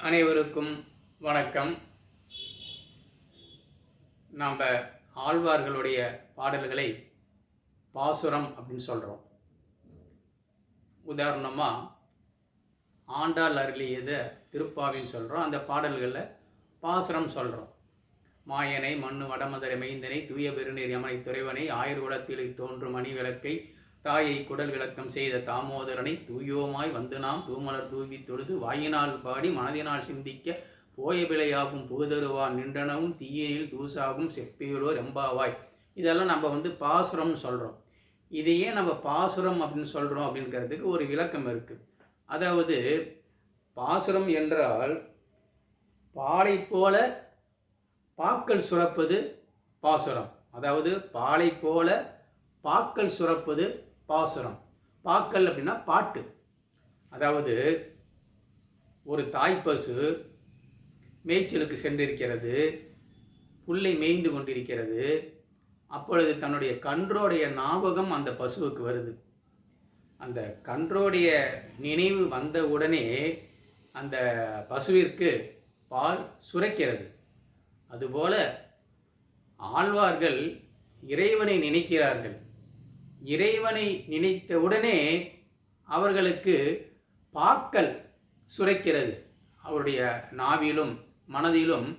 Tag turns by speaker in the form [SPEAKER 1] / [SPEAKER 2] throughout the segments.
[SPEAKER 1] அனைவருக்கும் வணக்கம். நாம் ஆழ்வார்களுடைய பாடல்களை பாசுரம் அப்படின்னு சொல்கிறோம் உதாரணமாக ஆண்டாள் அருளியத திருப்பாவின்னு சொல்கிறோம் அந்த பாடல்களில் பாசுரம் சொல்கிறோம் மாயனை மண்ணு வடமதரை மைந்தனை தூய பெருநீர் யமனை துறைவனை ஆயர் குலத்தில் தோன்றும் மணி விளக்கை தாயை குடல் விளக்கம் செய்த தாமோதரனை தூயோமாய் வந்து நாம் தூமலர் தூவி தொழுது வாயினால் பாடி மனதினால் சிந்திக்க போய விளையாகும் புகுதருவான் நின்றனவும் தீயினில் தூசாகும் செப்பியுளோ ரெம்பாவாய் இதெல்லாம் நம்ம வந்து பாசுரம்னு சொல்கிறோம் இதையே நம்ம பாசுரம் அப்படின்னு சொல்கிறோம் அப்படிங்கிறதுக்கு ஒரு விளக்கம் இருக்குது அதாவது பாசுரம் என்றால் பாலை போல பாக்கள் சுரப்பது பாசுரம். அதாவது பாலை போல பாக்கள் சுரப்பது பாசுரம். பாக்கல் அப்படின்னா பாட்டு. அதாவது ஒரு தாய்ப்பசு மேய்ச்சலுக்கு சென்றிருக்கிறது புல்லை மேய்ந்து கொண்டிருக்கிறது அப்பொழுது தன்னுடைய கன்றோடைய ஞாபகம் அந்த பசுவுக்கு வருது. அந்த கன்றோடைய நினைவு வந்த உடனே அந்த பசுவிற்கு பால் சுரக்கிறது. அதுபோல ஆழ்வார்கள் இறைவனை நினைக்கிறார்கள். இறைவனை நினைத்தவுடனே அவர்களுக்கு பாக்கள் சுரைக்கிறது. அவருடைய நாவிலும் மனதிலும்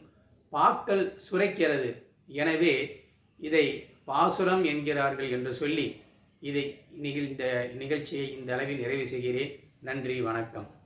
[SPEAKER 1] பாக்கள் சுரைக்கிறது. எனவே இதை பாசுரம் என்கிறார்கள் என்று சொல்லி இதை நிகழ்ந்த நிகழ்ச்சியை இந்த அளவில் நிறைவு செய்கிறேன். நன்றி வணக்கம்.